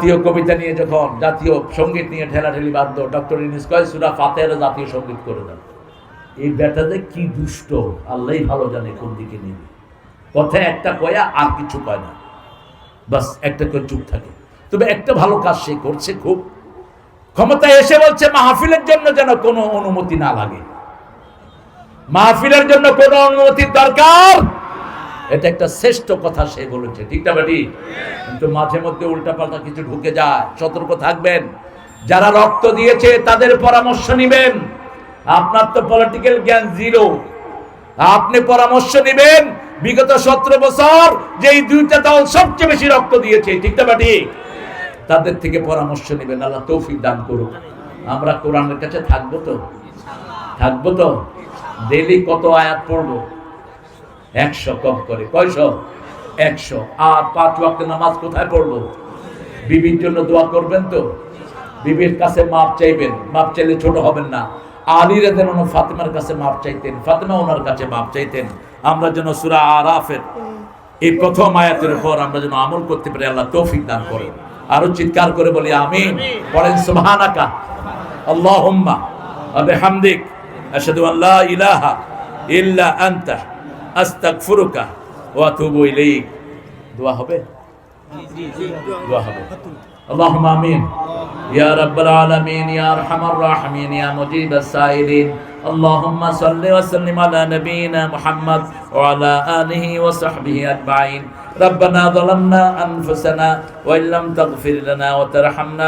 জাতীয় কবিতা নিয়ে যখন জাতীয় সংগীত নিয়ে ঠেলাঠেলি বাধ্য, ডক্টর ইনিস কয়, সুরা ফাতেহার জাতীয় সংগীত করে দেন। এই বেটাতে কি দুষ্ট আল্লাহই ভালো জানে কোন দিকে নিবে কথা একটা কয়া, আর কিছু কয় না। বাস, একটা করে চুপ থাকে। তবে একটা ভালো কাজ সে করছে খুব। ক্ষমতায় এসে বলছে, মাহফিলের জন্য যেন কোনো অনুমতি না লাগে। মাহফিলের জন্য কোনো অনুমতির দরকার এটা একটা শ্রেষ্ঠ কথা সে বলেছে। ঠিক না বেটি? কিন্তু মাঝে মধ্যে উল্টাপাল্টা কিছু ঢুকে যায়। সতর্ক থাকবেন। যারা রক্ত দিয়েছে, তাদের পরামর্শ নিবেন। আপনার তো পলিটিক্যাল জ্ঞান জিরো আপনি পরামর্শ নেবেন বিগত সতেরো বছর যে এই দুইটা দল সবচেয়ে বেশি রক্ত দিয়েছে। ঠিক না বেটি? তাদের থেকে পরামর্শ নেবেন। আল্লাহ তৌফিক দান করুন আমরা কোরআনের কাছে থাকব তো? থাকব তো? ডেলি কত আয়াত পড়ব? একশো কম করে। কয়শো? একশো। আর পাঁচ ওয়াক্ত নামাজ কোথায় পড়ব বিবির জন্য দোয়া করবেন তো? বিবির কাছে মাপ চাইবেন। মাপ চাইলে ছোট হবেন না। আলী রেদের ফাতেমার কাছে মাপ চাইতেন। ফাতেমা ওনার কাছে মাপ চাইতেন। আমরা যেন সুরা আরাফের এই প্রথম আয়াতের উপর আমরা যেন আমল করতে পারি, আল্লাহ তৌফিক দান করেন। আরও চিৎকার করে বলি, আমিন। পড়েন সুবহানাকা। আল্লাহুম্মা ওয়া বিহামদিক আশহাদু আন লা ইলাহা ইল্লা আনতা। আস্তাগফিরুকা ওয়া আতুবু ইলাইক দোয়া হবে দোয়া হবে اللهم امين يا رب العالمين يا ارحم الراحمين يا مجيب السائلين اللهم صل وسلم على نبينا محمد وعلى اله وصحبه اجمعين ربنا ظلمنا انفسنا وان لم تغفر لنا وترحمنا